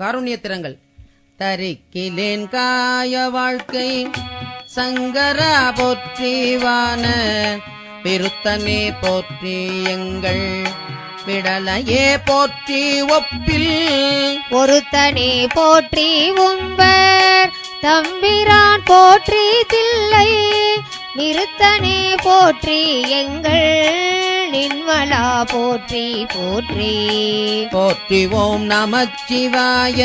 காருண்யத்திரங்கள் தரிக்கிலேன் காய வாழ்க்கை சங்கரா போற்றிவான விருத்தனே போற்றி எங்கள். விடலையே போற்றி ஒப்பில். பொருத்தனே போற்றி உம்பர் தம்பிரான் போற்றி தில்லை நிறுத்தனே போற்றி எங்கள். நின்மலா போற்றி போற்றி. போற்றி ஓம் நமச்சிவாய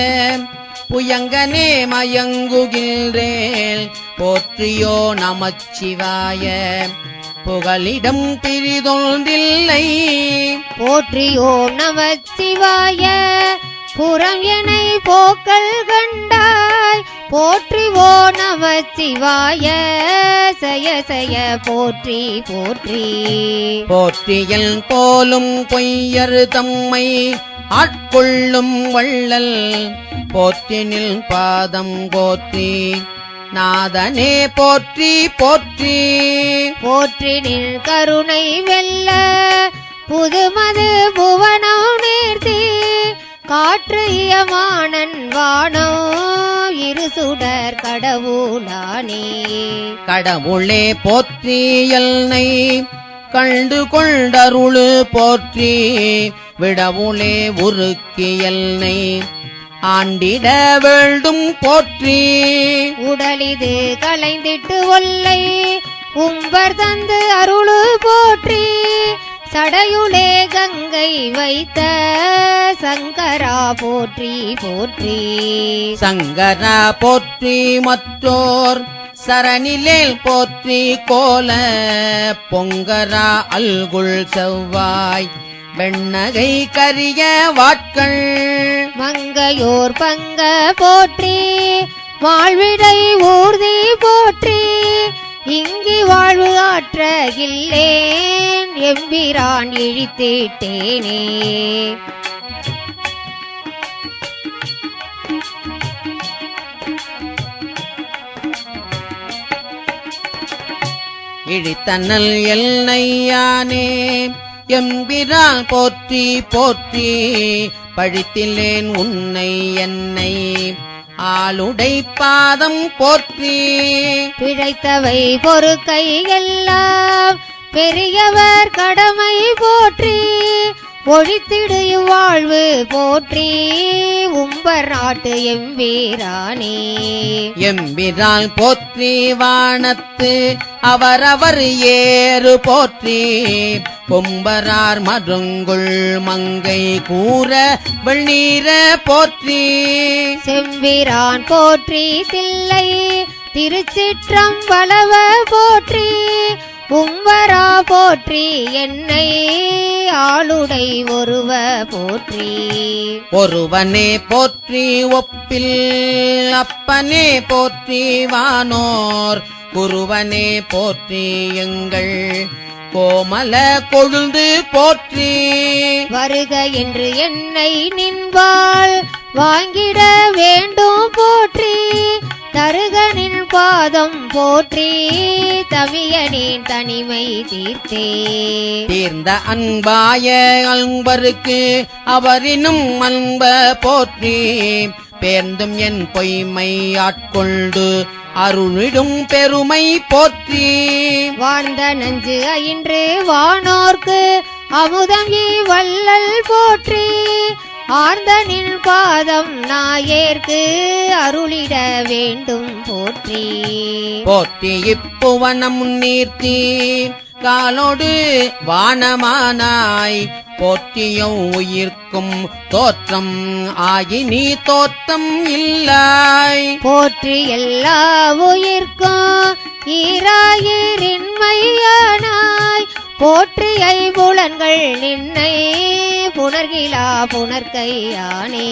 புயங்கனே மயங்குகின்றேன் போற்றியோ நமச்சிவாய புகலிடம் பிரிதொன்றில்லை போற்றி ஓம் நமச்சிவாய புறம் எனை போக்கல் கண்டாய். போற்றி ஓ நமச்சிவாய சய சய போற்றி போற்றி. போற்றியல் போலும் பொய்யர் தம்மை ஆட்கொள்ளும் வள்ளல். போற்றினில் பாதம் போற்றி நாதனே போற்றி போற்றி. போற்றி நின் கருணை வெல்ல புதுமது புவனம் நேர்த்தி. காற்று வானம் இரு சுடர் கடவுளானே. கடவுளே போற்றி எல்னை கண்டு கொண்டருளு போற்றி. விடவுளே உருக்கி எல்னை ஆண்டிட வேண்டும் போற்றி. உடலிது களைந்திட்டு ஒல்லை உம்பர் தந்து அருளு போற்றி. சடையுளே கங்கை வைத்த சங்கரா போற்றி போற்றி. சங்கரா போற்றி மற்றோர் சரணிலேல் போற்றி கோல பொங்கரா அல்குள் செவ்வாய் வெண்ணகை கரிய வாட்கள். மங்கையோர் பங்க போற்றி வாழ்விடை ஊர்தி வாழ்வு உலகில்லேன் எம்பிரான் இழித்திட்டேனே. இழித்தன்னல் எல்லையானே எம்பிரால் போற்றி போற்றி பழித்தில்லேன் உன்னை என்னை ஆளுடை பாதம் போற்றி. பிழைத்தவை பொறுக்கை எல்லாம் பெரியவர் கடமை போ ஒழித்திடு வாழ்வு போற்றி. உம்பர் நாட்டு எம்பீரானே எம்பிரால் போற்றி வானத்து அவரவர் ஏறு போற்றி. கொம்பரார் மருங்குள் மங்கை கூற வெள்ளீர போற்றி. செம்பிரான் போற்றி தில்லை திருச்சிற்றம் வளவ போற்றி. போற்றி என்னை ஆளுடை ஒருவ போற்றி. ஒருவனே போற்றி ஒப்பில் அப்பனே போற்றி வானோர். குருவனே போற்றி எங்கள் கோமல கொழுந்து போற்றி. வருக என்று என்னை நின்பாள் வாங்கிட வேண்டும் போற்றி. தருகனின் பாதம் போற்றி தவியனின் தனிமை தீர்த்தே. தீர்ந்த அன்பாய அன்பருக்கு அவரினும் அன்ப போற்றி. பேர்ந்தும் என் பொய்மை ஆட்கொண்டு அருளிடும் பெருமை போற்றி. வாழ்ந்த நஞ்சு அயின்று வானோர்க்கு அமுதம் வள்ளல் போற்றி. ஆர்ந்த நின் பாதம் நாயேற்கு அருளிட வேண்டும் போற்றி. போற்றி இப்புவனம் நீர்த்தி காலோடு வானமானாய். போற்றியும் உயிர்க்கும் தோற்றம் ஆகி நீ தோற்றம் இல்லாய். போற்றி எல்லா உயிர்க்கும் ஈராயிரின்மையானாய் போற்றியை புலன்கள் நின்னை புணர்கிலா புணர்கையானே